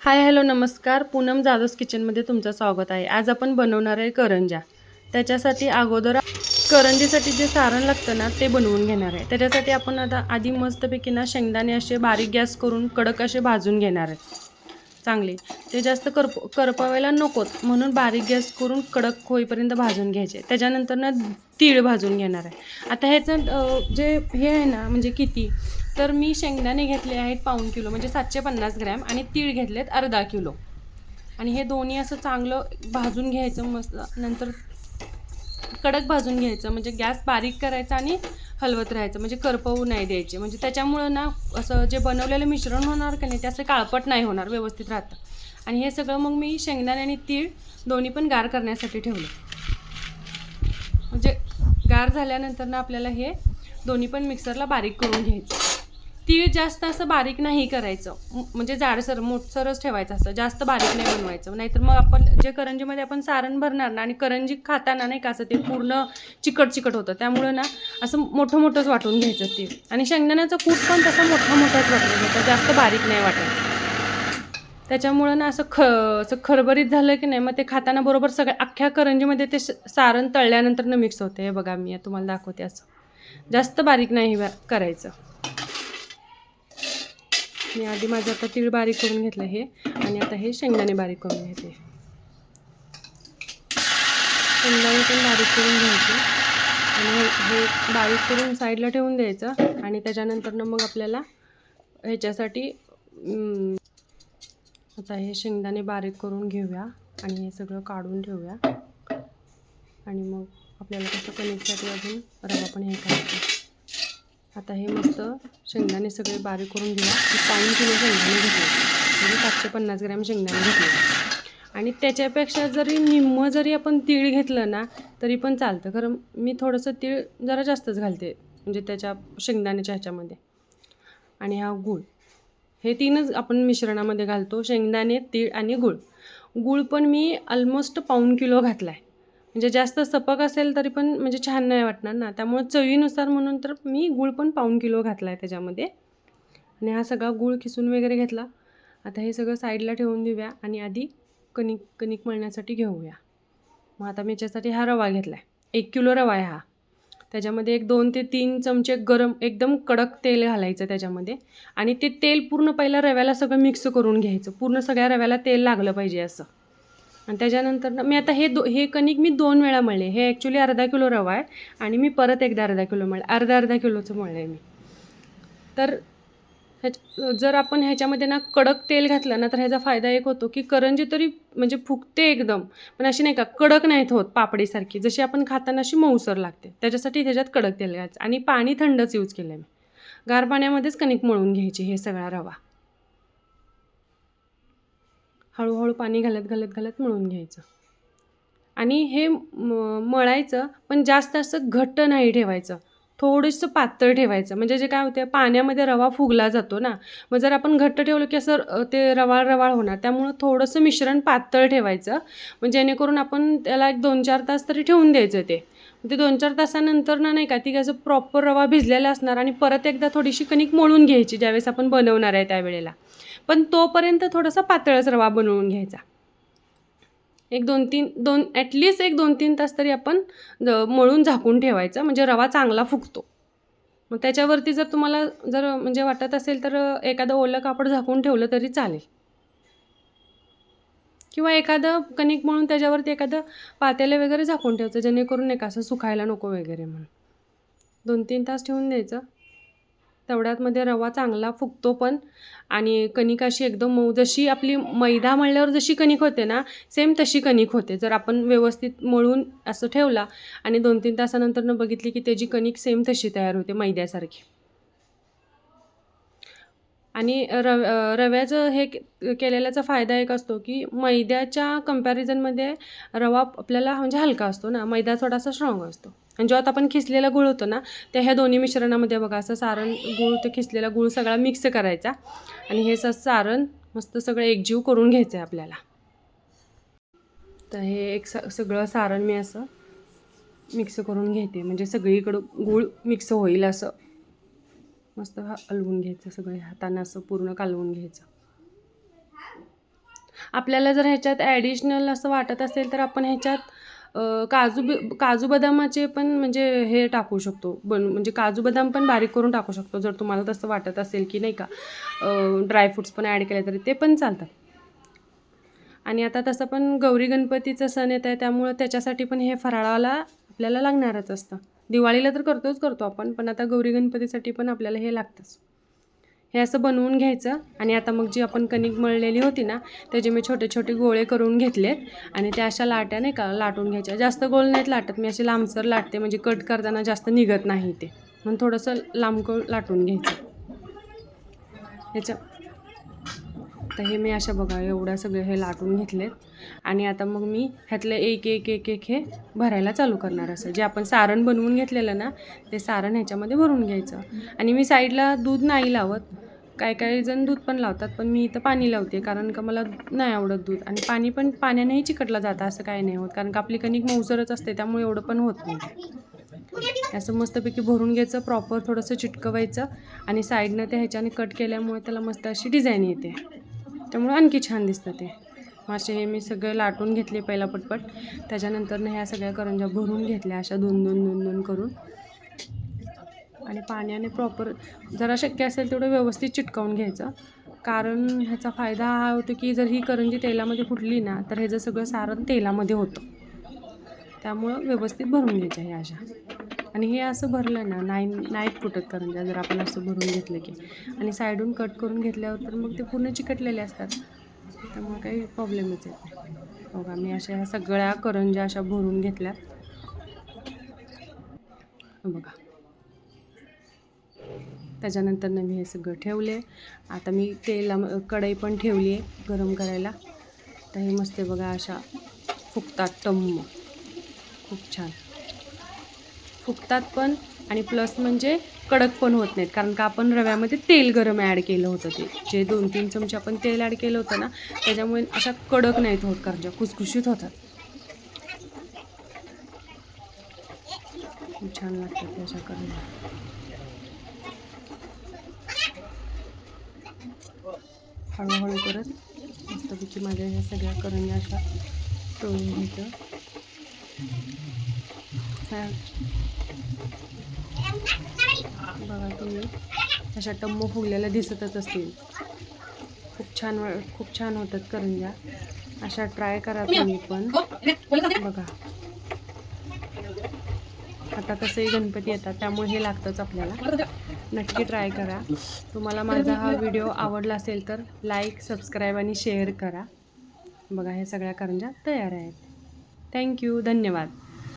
Hi hello नमस्कार. पूनम जाधव किचनमध्ये तुमचं स्वागत आहे. आज आपण बनवणार आहे करंजा. त्याच्यासाठी अगोदर करंजीसाठी जे सारण लागतं ना ते बनवून घेणार आहे. त्याच्यासाठी आपण आता आधी मस्तपैकी ना शेंगदाणे असे बारीक गॅस करून कडक असे भाजून घेणार आहे. चांगले. ते जास्त करप करपवायला नकोत. म्हणून बारीक गॅस करून कडक होईपर्यंत भाजून घ्यायचे. त्याच्यानंतर ना तीळ भाजून घेणार आहे. आता ह्याचं जे हे आहे ना म्हणजे किती तर मी शेंगदाणे घेतले आहेत पाऊण किलो म्हणजे सातशे पन्नास ग्रॅम आणि तीळ घेतलेत अर्धा किलो. आणि हे दोन्ही असं चांगलं भाजून घ्यायचं मस्त नंतर कडक भाजून घ्यायचं म्हणजे गॅस बारीक करायचा आणि हलवत राहायचं म्हणजे करपवू नाही द्यायचे. म्हणजे त्याच्यामुळं ना असं जे बनवलेलं मिश्रण होणार का नाही ते असं काळपट नाही होणार व्यवस्थित राहतं. आणि हे सगळं मग मी शेंगदाणे आणि तीळ दोन्ही पण गार करण्यासाठी ठेवलं. म्हणजे गार झाल्यानंतर ना आपल्याला हे दोन्ही पण मिक्सरला बारीक करून घ्यायचं. तीळ जास्त असं बारीक नाही करायचं. म्हणजे जाडसर मोठसरच ठेवायचं असं. जास्त बारीक नाही बनवायचं. नाहीतर मग आपण जे करंजीमध्ये आपण सारण भरणार ना आणि करंजी खाताना नाही का असं ते पूर्ण चिकट चिकट होतं. त्यामुळं ना असं मोठं मोठंच वाटून घ्यायचं तीळ. आणि शेंगदाण्याचं कूट पण तसं मोठं मोठंच वाटलं घ्यायचं जास्त बारीक नाही वाटायचं. त्याच्यामुळं ना असं ख असं खरबरीत झालं की नाही मग ते खाताना बरोबर सगळ्या अख्ख्या करंजीमध्ये ते सारण तळल्यानंतर न मिक्स होते. हे बघा मी तुम्हाला दाखवते असं. जास्त बारीक नाही करायचं. मी आधी माझं आता तीळ बारीक करून घेतलं हे आणि आता हे शेंगदाणे बारीक करून घेते. शेंगदाणे पण बारीक करून घ्यायचे. आणि हे बारीक करून साईडला ठेवून द्यायचं आणि त्याच्यानंतरनं मग आपल्याला ह्याच्यासाठी आता हे शेंगदाणे बारीक करून घेऊया आणि हे सगळं काढून ठेवूया. आणि मग आपल्याला कसं कणिकसाठी अजून रवा पण हे करायचं. आता हे मस्त शेंगदाणे सगळे बारीक करून घेऊया. पाणी किलो शेंगदाणे घेतले. म्हणजे सातशे पन्नास ग्रॅम शेंगदाणे घेतले. आणि त्याच्यापेक्षा जरी निम्मं जरी आपण तीळ घेतलं ना तरी पण चालतं. खरं मी थोडंसं तीळ जरा जास्तच घालते. म्हणजे त्याच्या शेंगदाण्याच्या ह्याच्यामध्ये. आणि हा गूळ. हे तीनच आपण मिश्रणामध्ये घालतो. शेंगदाणे तीळ आणि गूळ. गूळ पण मी ऑलमोस्ट पाऊण किलो घातला आहे म्हणजे जास्त सपक असेल तरी पण म्हणजे छान नाही वाटणार ना. त्यामुळे चवीनुसार म्हणून तर मी गूळ पण पाऊण किलो घातला आहे त्याच्यामध्ये. आणि हा सगळा गूळ खिसून वगैरे घेतला. आता हे सगळं साईडला ठेवून देऊया आणि आधी कणिक कणिक मळण्यासाठी घेऊया. मग आता मी याच्यासाठी हा रवा घेतला आहे एक किलो रवा आहे हा. त्याच्यामध्ये एक दोन ते तीन चमचे गरम एकदम कडक तेल घालायचं त्याच्यामध्ये. आणि ते तेल पूर्ण पहिला रव्याला सगळं मिक्स करून घ्यायचं. पूर्ण सगळ्या रव्याला तेल लागलं पाहिजे असं. आणि त्याच्यानंतर ना मी आता हे दो हे कणिक मी दोन वेळा मळले. हे ॲक्च्युली अर्धा किलो रवा आहे आणि मी परत एकदा अर्धा किलो मळ अर्धा अर्धा किलोचं मळलं आहे मी. तर ह्या जर आपण ह्याच्यामध्ये ना कडक तेल घातलं ना तर ह्याचा फायदा एक होतो की करंजी तरी म्हणजे फुगते एकदम. पण अशी नाही का कडक नाहीत होत पापडीसारखी. जशी आपण खाताना अशी मऊसर लागते. त्याच्यासाठी ह्याच्यात कडक तेल घ्यायचं आणि पाणी थंडच यूज केलं आहे मी. गार पाण्यामध्येच कणिक मळून घ्यायची हे सगळा रवा. हळूहळू पाणी घालत घालत घालत मळून घ्यायचं. आणि हे म- मळायचं पण जास्त असं घट्ट नाही ठेवायचं. थोडंसं पातळ ठेवायचं. म्हणजे जे काय होते पाण्यामध्ये रवा फुगला जातो ना मग जर आपण घट्ट ठेवलं की असं ते रवाळ रवाळ होणार. त्यामुळं थोडंसं मिश्रण पातळ ठेवायचं. मग जेणेकरून आपण त्याला एक दोन चार तास तरी ठेवून द्यायचं ते. ते दोन चार तासानंतर ना नाही का ती असं प्रॉपर रवा भिजलेला असणार आणि परत एकदा थोडीशी कणिक मळून घ्यायची ज्यावेळेस आपण बनवणार आहे त्यावेळेला. पण तोपर्यंत थोडासा पातळच रवा बनवून घ्यायचा. एक दोन तीन दोन ॲटलिस्ट एक दोन तीन तास तरी आपण मळून झाकून ठेवायचं. म्हणजे रवा चांगला फुगतो. मग त्याच्यावरती जर तुम्हाला जर म्हणजे वाटत असेल तर एखादं ओलं कापड झाकून ठेवलं तरी चालेल. किंवा एखादं कणिक मळून त्याच्यावरती एखादं पातेलं वगैरे झाकून ठेवायचं जेणेकरून एक असं सुकायला नको वगैरे म्हणून. दोन तीन तास ठेवून द्यायचं. तेवढ्यात मध्ये रवा चांगला फुगतो पण आणि कणिक अशी एकदम मऊ जशी आपली मैदा मळल्यावर जशी कणिक होते ना सेम तशी कणिक होते. जर आपण व्यवस्थित मळून असं ठेवला आणि दोन तीन तासानंतरनं बघितली की त्याची कणिक सेम तशी तयार होते मैद्यासारखी. आणि रव रव्याचं हे केलेल्याचा फायदा एक असतो की मैद्याच्या कम्पॅरिझनमध्ये रवा आपल्याला म्हणजे हलका असतो ना मैदा थोडासा स्ट्रॉंग असतो. आणि जेव्हा आपण खिसलेला गुळ होतो ना त्या ह्या दोन्ही मिश्रणामध्ये बघा असं सारण गुळ ते खिसलेला गुळ सगळा मिक्स करायचा. आणि हे असं सारण मस्त सगळं एकजीव करून घ्यायचं आहे आपल्याला. तर हे एक स सगळं सारण मी असं मिक्स करून घेते. म्हणजे सगळीकडं गूळ मिक्स होईल असं. मस्त हलवून घ्यायचं सगळे हातानं असं पूर्ण कालवून घ्यायचं. आपल्याला जर ह्याच्यात ॲडिशनल असं वाटत असेल तर आपण ह्याच्यात काजू बी काजू बदामाचे पण म्हणजे हे टाकू शकतो. बन म्हणजे काजू बदाम पण बारीक करून टाकू शकतो. जर तुम्हाला तसं वाटत असेल की नाही का ड्रायफ्रूट्स पण ॲड केले तरी ते पण चालतात. आणि आता तसं पण गौरी गणपतीचं सण येत आहे त्यामुळं त्याच्यासाठी पण हे फराळाला आपल्याला लागणारच असतं. दिवाळीला तर करतोच करतो आपण पण आता गौरी गणपतीसाठी पण आपल्याला हे लागतंच. हे असं बनवून घ्यायचं आणि आता मग जी आपण कणिक मळलेली होती ना त्याचे मी छोटे छोटे गोळे करून घेतलेत आणि त्या अशा लाट्या नाही का लाटून घ्यायच्या. जास्त गोल नाहीत लाटत मी असे लांबसर लाटते म्हणजे कट करताना जास्त निघत नाही ते. म्हणून थोडंसं लांब लाटून घ्यायचं. ह्याच्या तर हे मी अशा बघा एवढ्या सगळे हे लाटून घेतलेत. आणि आता मग मी ह्यातले एक एक एक एक हे भरायला चालू करणार असं. जे आपण सारण बनवून घेतलेलं ना ते सारण ह्याच्यामध्ये भरून घ्यायचं. आणि मी साईडला दूध नाही लावत. काही काही जण दूध पण लावतात पण मी इथं पाणी लावते कारण का मला नाही आवडत दूध. आणि पाणी पण पाण्यानेही चिकटलं जातं असं काही नाही होत. कारण का आपली कणिक मऊसरच असते त्यामुळे एवढं पण होत नाही. असं मस्तपैकी भरून घ्यायचं प्रॉपर थोडंसं चिटकवायचं. आणि साईडनं ते ह्याच्याने कट केल्यामुळे त्याला मस्त अशी डिझाईन येते. त्यामुळे आणखी छान दिसतं ते. मासे हे मी सगळे लाटून घेतले पहिला पटपट. त्याच्यानंतर ह्या सगळ्या करंज्या भरून घेतल्या अशा दोन दोन दोन दोन करून. आणि पाण्याने प्रॉपर जरा शक्य असेल तेवढं व्यवस्थित चिटकावून घ्यायचं. कारण ह्याचा फायदा हा होतो की जर ही करंजी तेलामध्ये फुटली ना तर ह्याचं सगळं सारण तेलामध्ये होतं. त्यामुळं व्यवस्थित भरून घ्यायचं ह्या अशा. आणि हे असं भरलं ना नाही नाहीत फुटत करंज्या म्हणजे जर आपण असं भरून घेतलं की. आणि साईडून कट करून घेतल्यावर तर मग ते पूर्ण चिकटलेले असतात. त्यामुळे काही प्रॉब्लेमच येत नाही. हो बघा मी अशा ह्या सगळ्या करंज्या अशा भरून घेतल्या. बघा. त्याच्यानंतर मी हे सगळं ठेवले. आता मी तेला कढई पण ठेवली आहे गरम करायला. तर हे मस्त आहे बघा अशा फुगतात टम्म. खूप छान. फुगतात पण आणि प्लस म्हणजे कडक पण होत नाहीत. कारण का आपण रव्यामध्ये तेल गरम ॲड केलं होतं ते. जे दोन तीन चमचे आपण तेल ॲड केलं होतं ना त्याच्यामुळे अशा कडक नाहीत होत करंज्या खुसखुशीत होतात. खूप छान लागतात अशा करंज्या हळूहळू करत मस्तपैकी माझ्या ह्या सगळ्या करंज्या अशा तळून घेतं. बघा तुम्ही. अशा टम्म फुगलेल्या दिसतच असतील. खूप छान खूप छान होतात करंज्या. अशा ट्राय करा तुम्ही पण. बघा. आता तसेही गणपती येतात त्यामुळे हे लागतंच आपल्याला. नक्की ट्राय करा. तुम्हाला माझा हा व्हिडिओ आवडला असेल तर लाईक सबस्क्राईब आणि शेअर करा. बघा हे सगळ्या करंजा तयार आहेत. थँक्यू धन्यवाद.